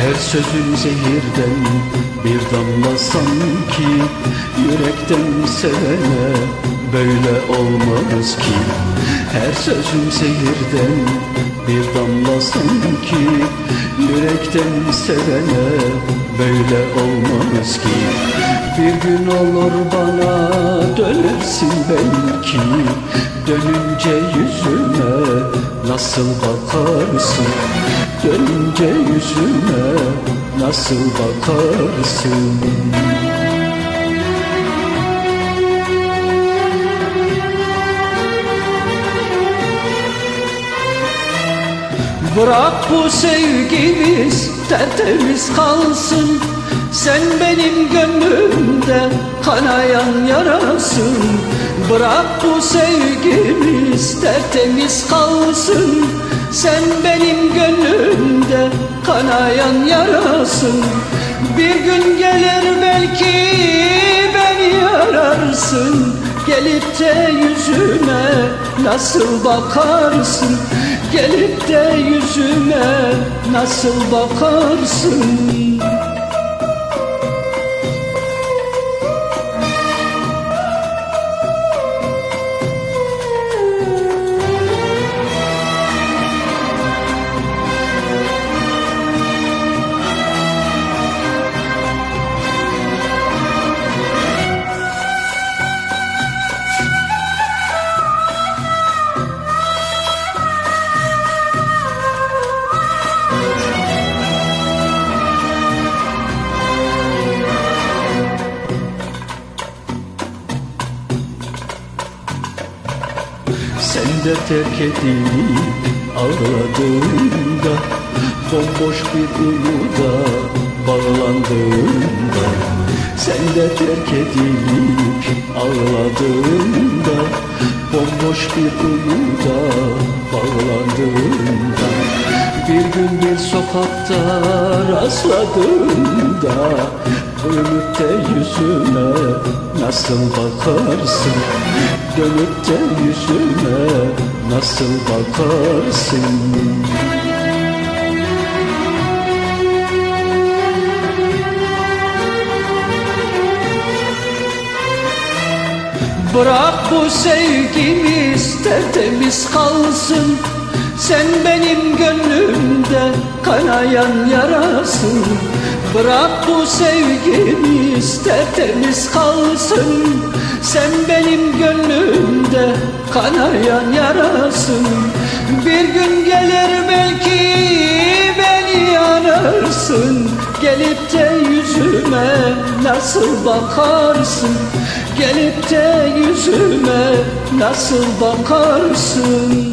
Her sözün zehirden bir damla sanki Yürekten sevene böyle olmaz ki. Her sözün zehirden bir damla sanki Yürekten sevene böyle olmaz ki. Bir gün olur bana dönersin belki Dönünce yüzüme nasıl bakarsın Dönünce yüzüme? Nasıl bakarsın? Bırak bu sevgimiz tertemiz kalsın. Sen benim gönlümde kanayan yarasın Bırak bu sevgimiz tertemiz kalsın. Sen benim gönlümde kanayan yarasın. Bir gün gelir belki beni ararsın. Gelip de yüzüme nasıl bakarsın? Gelip de yüzüme nasıl bakarsın Sen de terk edilip ağladığında Bomboş bir umuda bağlandığında. Sen de terk edilip ağladığında Bomboş bir umuda bağlandığında Bir gün bir sokakta rastladığında Dönüp de yüzüme nasıl bakarsın? Dönüp de yüzüme nasıl bakarsın? Bırak bu sevgimiz tertemiz kalsın Sen benim gönlümde kanayan yarasın. Bırak bu sevgimiz tertemiz kalsın. Sen benim gönlümde kanayan yarasın. Bir gün gelir belki beni ararsın. Gelip de yüzüme nasıl bakarsın? Gelip de yüzüme nasıl bakarsın